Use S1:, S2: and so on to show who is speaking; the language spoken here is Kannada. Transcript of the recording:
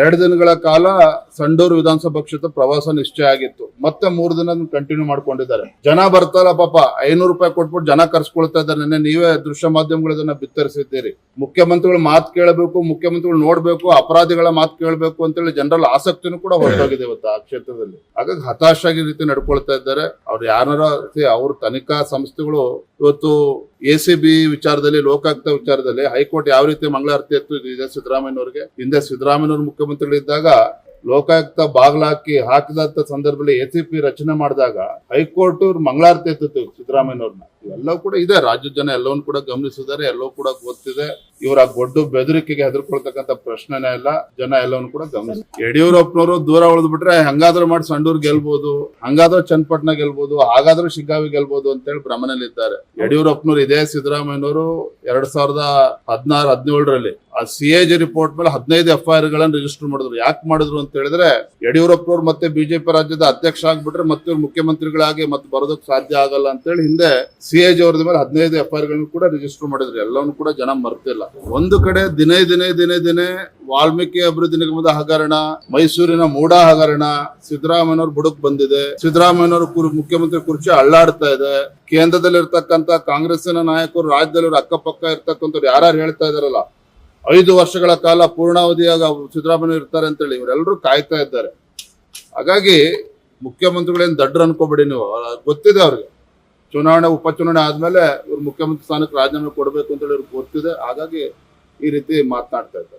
S1: ಎರಡು ದಿನಗಳ ಕಾಲ ಸಂಡೂರು ವಿಧಾನಸಭಾ ಕ್ಷೇತ್ರ ಪ್ರವಾಸ ನಿಶ್ಚಯ ಆಗಿತ್ತು. ಮತ್ತೆ ಮೂರು ದಿನ ಕಂಟಿನ್ಯೂ ಮಾಡ್ಕೊಂಡಿದ್ದಾರೆ. ಜನ ಬರ್ತಾರ ಪಾಪ, ಐನೂರು ರೂಪಾಯಿ ಕೊಟ್ಬಿಟ್ಟು ಜನ ಕರ್ಸ್ಕೊಳ್ತಾ ಇದ್ದಾರೆ. ನಿನ್ನೆ ನೀವೇ ದೃಶ್ಯ ಮಾಧ್ಯಮಗಳು ಬಿತ್ತರಿಸಿದ್ದೀರಿ. ಮುಖ್ಯಮಂತ್ರಿಗಳು ಮಾತು ಕೇಳಬೇಕು, ಮುಖ್ಯಮಂತ್ರಿಗಳು ನೋಡ್ಬೇಕು, ಅಪರಾಧಿಗಳ ಮಾತು ಕೇಳಬೇಕು ಅಂತೇಳಿ ಜನರಲ್ ಆಸಕ್ತಿನೂ ಕೂಡ ಹೊರಟೋಗಿದೆ ಇವತ್ತು ಆ ಕ್ಷೇತ್ರದಲ್ಲಿ. ಹಾಗಾಗಿ ಹತಾಶಾಗಿ ರೀತಿ ನಡ್ಕೊಳ್ತಾ ಇದ್ದಾರೆ. ಅವ್ರು ಯಾರ ಅವ್ರ ತನಿಖಾ ಸಂಸ್ಥೆಗಳು ಇವತ್ತು ಎ ಸಿ ಬಿ ವಿಚಾರದಲ್ಲಿ, ಲೋಕಾಯುಕ್ತ ವಿಚಾರದಲ್ಲಿ, ಹೈಕೋರ್ಟ್ ಯಾವ ರೀತಿ ಮಂಗಳಾರತಿ ಎತ್ತು, ಇದೆ ಸಿದ್ದರಾಮಯ್ಯನವ್ರಿಗೆ. ಹಿಂದೆ ಸಿದ್ದರಾಮಯ್ಯನವರು ಮುಖ್ಯಮಂತ್ರಿಗಳಿದ್ದಾಗ ಲೋಕಾಯುಕ್ತ ಬಾಗ್ಲಾಕಿ ಹಾಕಿದಂತ ಸಂದರ್ಭದಲ್ಲಿ ಎ ಸಿ ಪಿ ರಚನೆ ಮಾಡಿದಾಗ ಹೈಕೋರ್ಟ್ ಮಂಗಳಾರತಿ ಎತ್ತಿತ್ತು ಸಿದ್ದರಾಮಯ್ಯನವ್ರನ್ನ. ಇವೆಲ್ಲವೂ ಕೂಡ ಇದೆ. ರಾಜ್ಯದ ಜನ ಎಲ್ಲವನ್ನು ಕೂಡ ಗಮನಿಸಿದ್ದಾರೆ, ಎಲ್ಲವೂ ಕೂಡ ಗೊತ್ತಿದೆ. ಇವರ ಗೊಡ್ಡು ಬೆದರಿಕೆಗೆ ಹೆದರ್ಕೊಳ್ತಕ್ಕಂಥ ಪ್ರಶ್ನೆನೇ ಇಲ್ಲ. ಜನ ಎಲ್ಲವನ್ನು ಕೂಡ ಗಮನಿಸಿ. ಯಡಿಯೂರಪ್ಪನವರು ದೂರ ಉಳಿದು ಬಿಟ್ರೆ ಹಂಗಾದ್ರೂ ಮಾಡಿ ಸಂಡೂರ್ ಗೆಲ್ಬಹುದು ಹಂಗಾದ್ರೂ ಚನ್ನಪಟ್ಟಣ ಗೆಲ್ಬಹುದು ಹಾಗಾದ್ರೂ ಶಿಗ್ಗಾವಿ ಗೆಲ್ಬಹುದು ಅಂತೇಳಿ ಭ್ರಮನಲ್ಲಿದ್ದಾರೆ. ಯಡಿಯೂರಪ್ಪನವರು ಇದೇ ಸಿದ್ದರಾಮಯ್ಯನವರು ಎರಡ್ ಸಾವಿರದ ಹದಿನಾರು, ಹದಿನೇಳರಲ್ಲಿ ಆ ಸಿ ಎ ಜಿ ರಿಪೋರ್ಟ್ ಮೇಲೆ ಹದಿನೈದು ಎಫ್ ಐ ಆರ್ ಗಳನ್ನ ರಿಜಿಸ್ಟರ್ ಮಾಡಿದ್ರು. ಯಾಕೆ ಮಾಡಿದ್ರು ಅಂತ ಹೇಳಿದ್ರೆ ಯಡಿಯೂರಪ್ಪನವರು ಮತ್ತೆ ಬಿಜೆಪಿ ರಾಜ್ಯದ ಅಧ್ಯಕ್ಷ ಆಗ್ಬಿಟ್ರೆ ಮತ್ತೆ ಮುಖ್ಯಮಂತ್ರಿಗಳಾಗಿ ಮತ್ತೆ ಬರೋದಕ್ಕೆ ಸಾಧ್ಯ ಆಗಲ್ಲ ಅಂತ ಹೇಳಿ ಹಿಂದೆ ಸಿ ಎ ಜಿ ಅವ್ರದ ಮೇಲೆ ಹದಿನೈದು ಎಫ್ ಐ ಗಳನ್ನ ಕೂಡ ರಿಜಿಸ್ಟರ್ ಮಾಡಿದ್ರು. ಎಲ್ಲವನ್ನು ಕೂಡ ಜನ ಮರ್ತಿಲ್ಲ. ಒಂದು ಕಡೆ ದಿನೇ ದಿನೇ ದಿನೇ ದಿನೇ ವಾಲ್ಮೀಕಿ ಅಭಿವೃದ್ಧಿ ನಿಗಮದ ಹಗರಣ, ಮೈಸೂರಿನ ಮೂಡ ಹಗರಣ, ಸಿದ್ದರಾಮಯ್ಯನವ್ರ ಬುಡಕ್ ಬಂದಿದೆ. ಸಿದ್ದರಾಮಯ್ಯನವರು ಕುರು, ಮುಖ್ಯಮಂತ್ರಿ ಕುರ್ಚಿ ಅಳ್ಳಾಡ್ತಾ ಇದೆ. ಕೇಂದ್ರದಲ್ಲಿ ಇರ್ತಕ್ಕಂತ ಕಾಂಗ್ರೆಸ್ಸಿನ ನಾಯಕರು ರಾಜ್ಯದಲ್ಲಿ ಅಕ್ಕಪಕ್ಕ ಇರ್ತಕ್ಕಂಥವ್ರು ಯಾರು ಹೇಳ್ತಾ ಇದಾರಲ್ಲ ಐದು ವರ್ಷಗಳ ಕಾಲ ಪೂರ್ಣಾವಧಿಯಾಗ ಸಿದ್ದರಾಮಯ್ಯ ಇರ್ತಾರೆ ಅಂತೇಳಿ ಇವರೆಲ್ಲರೂ ಕಾಯ್ತಾ ಇದ್ದಾರೆ. ಹಾಗಾಗಿ ಮುಖ್ಯಮಂತ್ರಿಗಳೇನು ದಡ್ಡ್ರು ಅನ್ಕೋಬೇಡಿ ನೀವು. ಗೊತ್ತಿದೆ ಅವ್ರಿಗೆ. ಚುನಾವಣೆ, ಉಪಚುನಾವಣೆ ಆದಮೇಲೆ ಇವ್ರು ಮುಖ್ಯಮಂತ್ರಿ ಸ್ಥಾನಕ್ಕೆ ರಾಜೀನಾಮೆ ಕೊಡಬೇಕು ಅಂತೇಳಿ ಇವ್ರಿಗೆ ಗೊತ್ತಿದೆ ಹಾಗಾಗಿ ಈ ರೀತಿ ಮಾತನಾಡ್ತಾ ಇದ್ದಾರೆ.